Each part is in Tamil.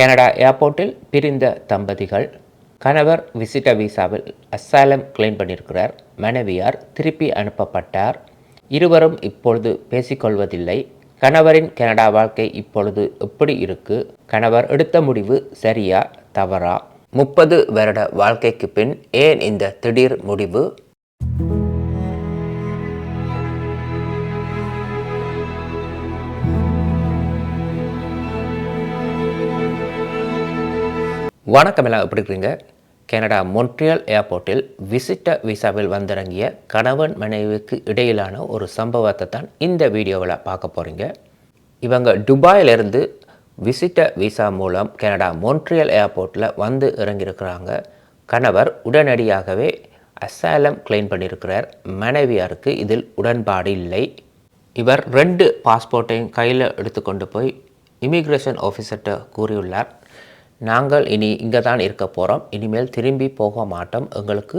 கனடா ஏர்போர்ட்டில் பிரிந்த தம்பதிகள். கணவர் விசிட்ட விசாவில் அசாலம் கிளைம் பண்ணியிருக்கிறார். மனைவியார் திருப்பி அனுப்பப்பட்டார். இருவரும் இப்பொழுது பேசிக்கொள்வதில்லை. கணவரின் கனடா வாழ்க்கை இப்பொழுது எப்படி இருக்கு? கணவர் எடுத்த முடிவு சரியா தவறா? முப்பது வருட வாழ்க்கைக்கு பின் ஏன் இந்த திடீர் முடிவு? வணக்கம் எல்லாம் எப்படி இருக்கிறீங்க? கனடா மொன்ட்ரியல் ஏர்போர்ட்டில் விசிட்ட விசாவில் வந்திறங்கிய கணவன் மனைவிக்கு இடையிலான ஒரு சம்பவத்தை தான் இந்த வீடியோவில் பார்க்க போகிறீங்க இவங்க துபாயிலிருந்து விசிட்ட விசா மூலம் கனடா மொன்ட்ரியல் ஏர்போர்ட்டில் வந்து இறங்கியிருக்கிறாங்க. கணவர் உடனடியாகவே அசாலம் கிளைம் பண்ணியிருக்கிறார். மனைவியாருக்கு இதில் உடன்பாடு இல்லை. இவர் ரெண்டு பாஸ்போர்ட்டையும் கையில் எடுத்துக்கொண்டு போய் இமிக்ரேஷன் ஆஃபீஸர்கிட்ட கூறியுள்ளார். நாங்கள் இனி இங்கே தான் இருக்க போகிறோம் இனிமேல் திரும்பி போக மாட்டோம். எங்களுக்கு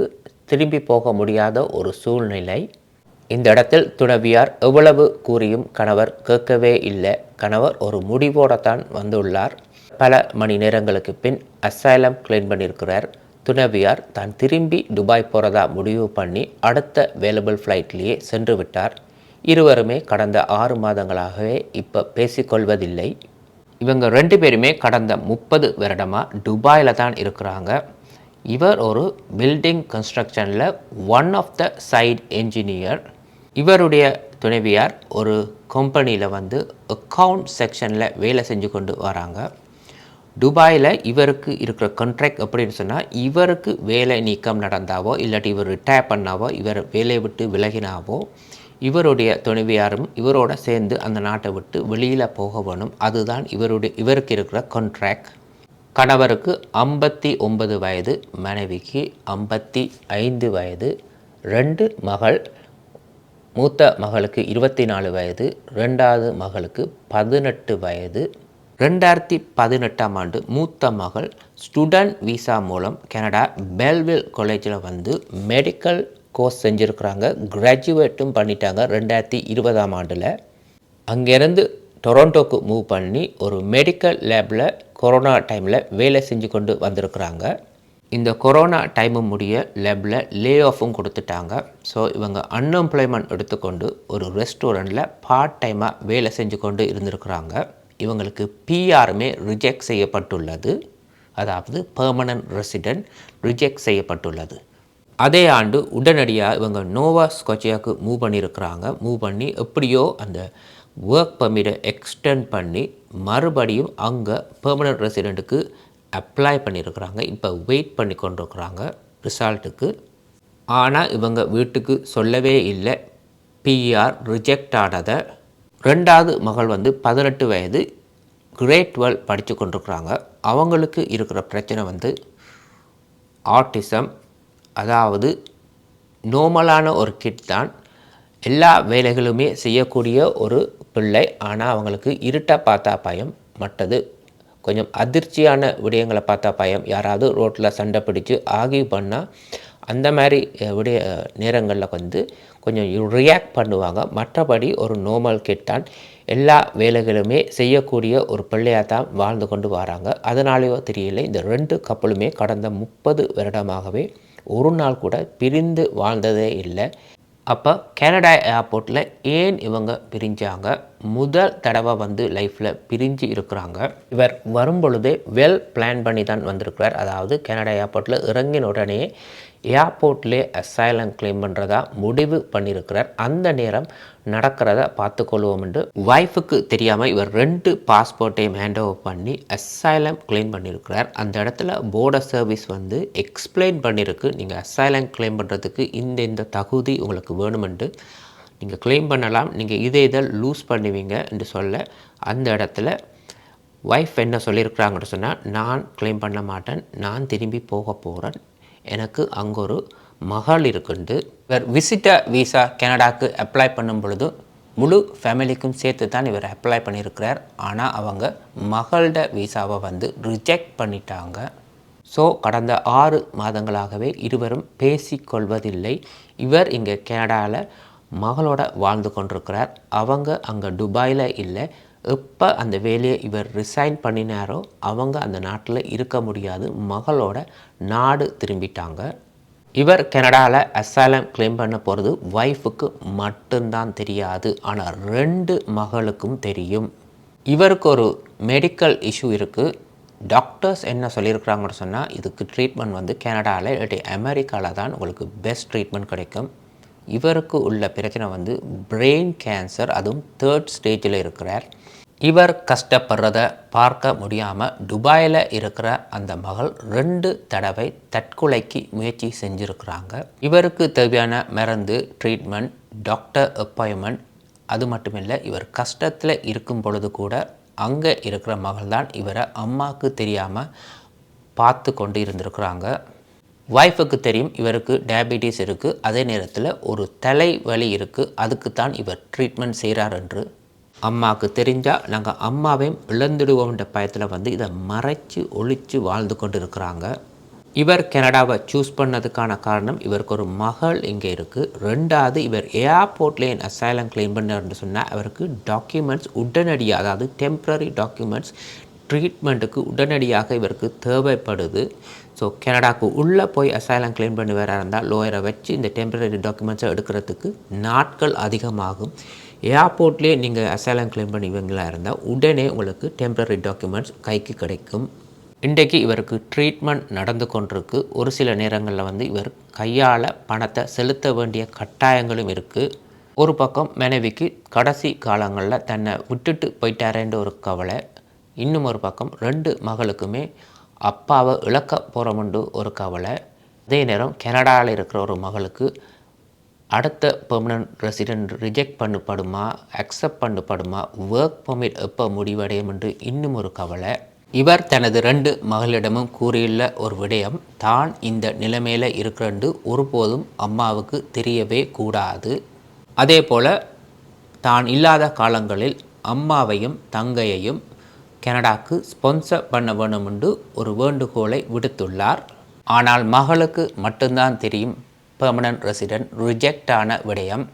திரும்பி போக முடியாத ஒரு சூழ்நிலை. இந்த இடத்தில் துணவியார் எவ்வளவு கூறியும் கணவர் கேட்கவே இல்லை. கணவர் ஒரு முடிவோடத்தான் வந்துள்ளார். பல மணி நேரங்களுக்கு பின் அசைலம் கிளைம் பண்ணியிருக்கிறார். துணவியார் தான் திரும்பி துபாய் போகிறதா முடிவு பண்ணி அடுத்த வேலபிள் ஃப்ளைட்லேயே சென்று விட்டார். இருவருமே கடந்த ஆறு மாதங்களாகவே இப்போ பேசிக்கொள்வதில்லை. இவங்க ரெண்டு பேருமே கடந்த முப்பது வருடமாக துபாயில் தான் இருக்கிறாங்க. இவர் ஒரு building கன்ஸ்ட்ரக்ஷனில் one of the site engineer இவருடைய துணைவியார் ஒரு கம்பெனியில் வந்து அக்கவுண்ட் செக்ஷனில் வேலை செஞ்சு கொண்டு வராங்க. துபாயில் இவருக்கு இருக்கிற கண்ட்ராக்ட் அப்படின்னு சொன்னால் இவருக்கு வேலை நீக்கம் நடந்தாவோ இல்லாட்டி இவர் ரிட்டையர் பண்ணாவோ இவர் வேலையை விட்டு விலகினாவோ இவருடைய துணைவியாரும் இவரோட சேர்ந்து அந்த நாட்டை விட்டு வெளியில் போக வேணும். அதுதான் இவருடைய இவருக்கு இருக்கிற கான்ட்ராக்ட் கணவருக்கு ஐம்பத்தி ஒன்பது வயது மனைவிக்கு ஐம்பத்தி ஐந்து வயது ரெண்டு மகள் மூத்த மகளுக்கு இருபத்தி நாலு வயது ரெண்டாவது மகளுக்கு பதினெட்டு வயது. ரெண்டாயிரத்தி பதினெட்டாம் ஆண்டு மூத்த மகள் ஸ்டூடெண்ட் விசா மூலம் கனடா பெல்வில் காலேஜில் வந்து மெடிக்கல் கோர்ஸ் செஞ்சுருக்குறாங்க. கிராஜுவேட்டும் பண்ணிட்டாங்க ரெண்டாயிரத்தி இருபதாம் ஆண்டில். அங்கேருந்து டொரண்டோக்கு மூவ் பண்ணி ஒரு மெடிக்கல் லேபில் கொரோனா டைமில் வேலை செஞ்சு கொண்டு வந்திருக்கிறாங்க. இந்த கொரோனா டைமு முடிய லேபில் லே ஆஃபும் கொடுத்துட்டாங்க. ஸோ இவங்க அன்எம்ப்ளாய்மெண்ட் எடுத்துக்கொண்டு ஒரு ரெஸ்டாரண்ட்டில் பார்ட் டைமாக வேலை செஞ்சு கொண்டு இருந்திருக்கிறாங்க. இவங்களுக்கு பிஆருமே ரிஜெக்ட் செய்யப்பட்டுள்ளது. அதாவது பெர்மனன்ட் ரெசிடென்ட் ரிஜெக்ட் செய்யப்பட்டுள்ளது. அதே ஆண்டு உடனடியாக இவங்க நோவா ஸ்கொச்சியாவுக்கு மூவ் பண்ணியிருக்கிறாங்க. மூவ் பண்ணி எப்படியோ அந்த ஒர்க் பர்மிட்டை எக்ஸ்டெண்ட் பண்ணி மறுபடியும் அங்கே பெர்மனன்ட் ரெசிடெண்ட்டுக்கு அப்ளை பண்ணியிருக்கிறாங்க. இப்போ வெயிட் பண்ணி கொண்டிருக்கிறாங்க ரிசல்ட்டுக்கு ஆனால் இவங்க வீட்டுக்கு சொல்லவே இல்லை. பிஆர் ரிஜெக்ட் ஆனதை ரெண்டாவது மகள் வந்து பதினெட்டு வயது கிரேட் டுவெல் படித்து கொண்டிருக்கிறாங்க. அவங்களுக்கு இருக்கிற பிரச்சனை வந்து ஆட்டிசம் அதாவது நோமலான ஒரு கிட் தான். எல்லா வேலைகளுமே செய்யக்கூடிய ஒரு பிள்ளை. ஆனால் அவங்களுக்கு இருட்டை பார்த்தா பயம் மற்றது கொஞ்சம் அதிர்ச்சியான விடயங்களை பார்த்தா பயம். யாராவது ரோட்டில் சண்டை பிடிச்சு ஆகிய பண்ணால் அந்த மாதிரி விடய நேரங்களில் வந்து கொஞ்சம் ரியாக்ட் பண்ணுவாங்க. மற்றபடி ஒரு நோமல் கிட் தான். எல்லா வேலைகளுமே செய்யக்கூடிய ஒரு பிள்ளையாக தான் வாழ்ந்து கொண்டு வராங்க. அதனாலேயோ தெரியல இந்த ரெண்டு கப்பலுமே கடந்த முப்பது வருடமாகவே ஒரு நாள் கூட பிரிந்து வாழ்ந்ததே இல்லை. அப்போ கனடா ஏர்போர்ட்டில் ஏன் இவங்க பிரிஞ்சாங்க? முதல் தடவை வந்து லைஃப்பில் பிரிஞ்சு இருக்கிறாங்க. இவர் வரும்பொழுதே வெல் பிளான் பண்ணி தான் வந்திருக்கிறார். அதாவது கனடா ஏர்போர்ட்டில் இறங்கின உடனே ஏர்போர்ட்லேயே அசைலம் கிளைம் பண்ணுறதா முடிவு பண்ணியிருக்கிறார். அந்த நேரம் நடக்கிறத பார்த்துக்கொள்வோம் என்று ஒய்ஃபுக்கு தெரியாமல் இவர் ரெண்டு பாஸ்போர்ட்டையும் ஹேண்ட் ஓவர் பண்ணி அசைலம் கிளைம் பண்ணியிருக்கிறார். அந்த இடத்துல போர்டர் சர்வீஸ் வந்து எக்ஸ்பிளைன் பண்ணியிருக்கு. நீங்கள் அசைலம் கிளைம் பண்ணுறதுக்கு இந்த இந்த தகுதி உங்களுக்கு வேணுமென்று நீங்கள் கிளைம் பண்ணலாம். நீங்கள் இதை இதை லூஸ் பண்ணுவீங்க என்று சொல்ல அந்த இடத்துல ஒய்ஃப் என்ன சொல்லியிருக்கிறாங்கன்னு சொன்னால் நான் கிளைம் பண்ண மாட்டேன். நான் திரும்பி போக போகிறேன் எனக்கு அங்கே ஒரு மகள் இருக்குண்டு. இவர் விசிட்டர் விசா கனடாக்கு அப்ளை பண்ணும் பொழுது முழு ஃபேமிலிக்கும் சேர்த்து தான் இவர் அப்ளை பண்ணியிருக்கிறார். ஆனால் அவங்க மகளோட விசாவை வந்து ரிஜெக்ட் பண்ணிட்டாங்க. ஸோ கடந்த ஆறு மாதங்களாகவே இருவரும் பேசிக்கொள்வதில்லை இவர் இங்கே கனடாவில் மகளோட வாழ்ந்து கொண்டிருக்கிறார். அவங்க அங்கே துபாயில் இல்லை. எப்போ அந்த வேலையை இவர் ரிசைன் பண்ணினாரோ அவங்க அந்த நாட்டில் இருக்க முடியாது. மகளோட நாடு திரும்பிட்டாங்க. இவர் கனடாவில் அசாலம் கிளைம் பண்ண போகிறது ஒய்ஃபுக்கு மட்டும்தான் தெரியாது. ஆனால் ரெண்டு மகளுக்கும் தெரியும். இவருக்கு ஒரு மெடிக்கல் இஷ்யூ இருக்குது டாக்டர்ஸ் என்ன சொல்லியிருக்கிறாங்கன்னு சொன்னால் இதுக்கு ட்ரீட்மெண்ட் வந்து கனடாவில் இல்லாட்டி அமெரிக்காவில் தான் உங்களுக்கு பெஸ்ட் ட்ரீட்மெண்ட் கிடைக்கும். இவருக்கு உள்ள பிரச்சனை வந்து பிரெயின் கேன்சர் அதுவும் தேர்ட் ஸ்டேஜில் இருக்கிறார். இவர் கஷ்டப்படுறத பார்க்க முடியாமல் துபாயில் இருக்கிற அந்த மகள் ரெண்டு தடவை தற்கொலைக்கு முயற்சி செஞ்சுருக்கிறாங்க. இவருக்கு தேவையான மருந்து ட்ரீட்மெண்ட் டாக்டர் அப்பாயின்மெண்ட் அது மட்டுமில்லை இவர் கஷ்டத்தில் இருக்கும் பொழுது கூட அங்கே இருக்கிற மகள் தான் இவரை அம்மாவுக்கு தெரியாமல் பார்த்து கொண்டு இருந்திருக்கிறாங்க. ஒய்ஃபுக்கு தெரியும் இவருக்கு டயபெட்டிஸ் இருக்குது அதே நேரத்தில் ஒரு தலைவலி இருக்குது அதுக்கு தான் இவர் ட்ரீட்மெண்ட் செய்கிறார் என்று அம்மாவுக்கு தெரிஞ்சால் நாங்கள் அம்மாவையும் இழந்துடுவோம்ன்ற பயத்தில் வந்து இதை மறைச்சு ஒழித்து வாழ்ந்து கொண்டு இருக்கிறாங்க இவர் கனடாவை சூஸ் பண்ணதுக்கான காரணம் இவருக்கு ஒரு மகள் இங்கே இருக்குது ரெண்டாவது இவர் ஏர்போர்ட்லேயே அசைலம் கிளைம் பண்ணார்னு சொன்னால் அவருக்கு டாக்குமெண்ட்ஸ் உடனடியாக அதாவது டெம்ப்ரரி டாக்குமெண்ட்ஸ் ட்ரீட்மெண்ட்டுக்கு உடனடியாக இவருக்கு தேவைப்படுது. ஸோ கனடாவுக்கு உள்ளே போய் அசைலம் கிளைம் பண்ணி வேற இருந்தால் லோயரை வச்சு இந்த டெம்ப்ரரி டாக்குமெண்ட்ஸை எடுக்கிறதுக்கு நாட்கள் அதிகமாகும். ஏர்போர்ட்லேயே நீங்கள் அசைலம் கிளைம் பண்ணுவீங்களா இருந்தால் உடனே உங்களுக்கு டெம்பரரி டாக்குமெண்ட்ஸ் கைக்கு கிடைக்கும். இன்றைக்கு இவருக்கு ட்ரீட்மெண்ட் நடந்து கொண்டிருக்கு. ஒரு சில நேரங்களில் வந்து இவர் கையால் பணத்தை செலுத்த வேண்டிய கட்டாயங்களும் இருக்குது ஒரு பக்கம் மனைவிக்கு கடைசி காலங்களில் தன்னை விட்டுட்டு போயிட்டாரேன்ற ஒரு கவலை. இன்னும் ஒரு பக்கம் ரெண்டு மகளுக்குமே அப்பாவை இழக்க போகிறோமுண்டு ஒரு கவலை. அதே நேரம் கனடாவில் இருக்கிற ஒரு மகளுக்கு அடுத்த பெர்மனன்ட் ரெசிடென்ட் ரிஜெக்ட் பண்ணப்படுமா அக்செப்ட் பண்ணப்படுமா ஒர்க் பெர்மிட் எப்போ முடிவடையும் என்று இன்னும் ஒரு கவலை. இவர் தனது ரெண்டு மகளிடமும் கூறியுள்ள ஒரு விடயம் தான் இந்த நிலைமையில் இருக்கிறண்டு ஒருபோதும் அம்மாவுக்கு தெரியவே கூடாது. அதே போல் தான் இல்லாத காலங்களில் அம்மாவையும் தங்கையையும் கனடாக்கு ஸ்பான்சர் பண்ண வேணும் என்று ஒரு வேண்டுகோளை விடுத்துள்ளார். ஆனால் மகளுக்கு மட்டும்தான் தெரியும் பெர்மனன்ட் ரெசிடென்ட் ரிஜெக்ட் ஆன விடயம்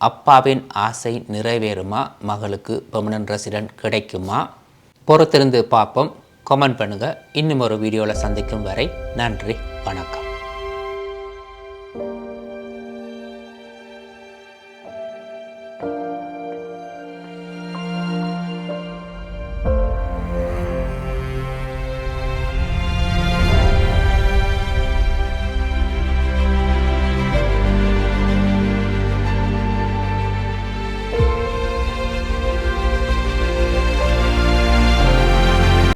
அப்பாவின் ஆசை நிறைவேறுமா? மகளுக்கு பெர்மனன்ட் ரெசிடென்ட் கிடைக்குமா? பொறுத்திருந்து பார்ப்போம். கமெண்ட் பண்ணுங்கள் இன்னும் ஒரு வீடியோவில் சந்திக்கும் வரை நன்றி வணக்கம்.